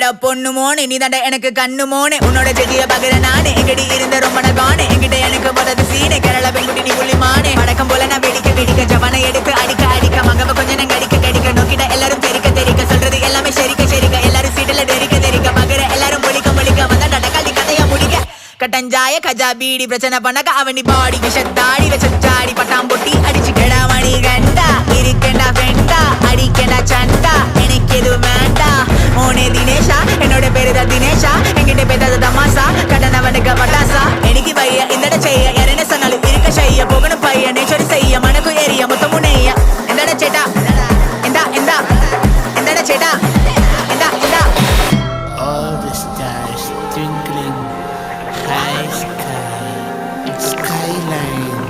ஏடா பொண்ணு மோனே? நீ தாண்டா எனக்கு கண்ணு மோனே. உன்னோட செடிய பகிர நானே. எங்கடி இருந்த ரொம்ப நகானே எங்கிட்ட எனக்கு போறது சீனே. கேரள பெண்குட்டி நீ புள்ளி மானே. வடக்கம் போல நான் வெடிக்க வெடிக்க ஜவனை எடுத்து அடிக்க அடிக்க. மகவ கொஞ்ச நேரம் கடிக்க கடிக்க. நோக்கிட்ட எல்லாரும் தெரிக்க தெரிக்க. சொல்றது எல்லாமே ஷெரிக்க ஷெரிக்க எல்லாரும் சீட்டுல தெரிக்க தெரிக்க. பகிர எல்லாரும் பொழிக்க மொழிக்க வந்தா நடக்காதி கதையா முடிக்க. கட்டஞ்சாய கஜா பீடி பிரச்சனை பண்ணக்க அவனி பாடி விஷத்தாடி പേരാ ദിനേശ എങ്കിന്റെ പേരാ തമാസ കടനവനക്ക് വട്ടാസ എനിക്ക് വയ്യ ഇന്നടെ ചെയ്യ എരനെ സംഗളി ഇരിക്ക ചെയ്യ പോകണം പയ്യ നേച്ചൊരു ചെയ്യ മണക്കു ഏരിയ മൊത്തം മുണയ്യ എന്താണ് ചേട്ടാ? എന്താ എന്താ? എന്താണ് ചേട്ടാ? എന്താ എന്താ? All the stars twinkling high sky, skyline.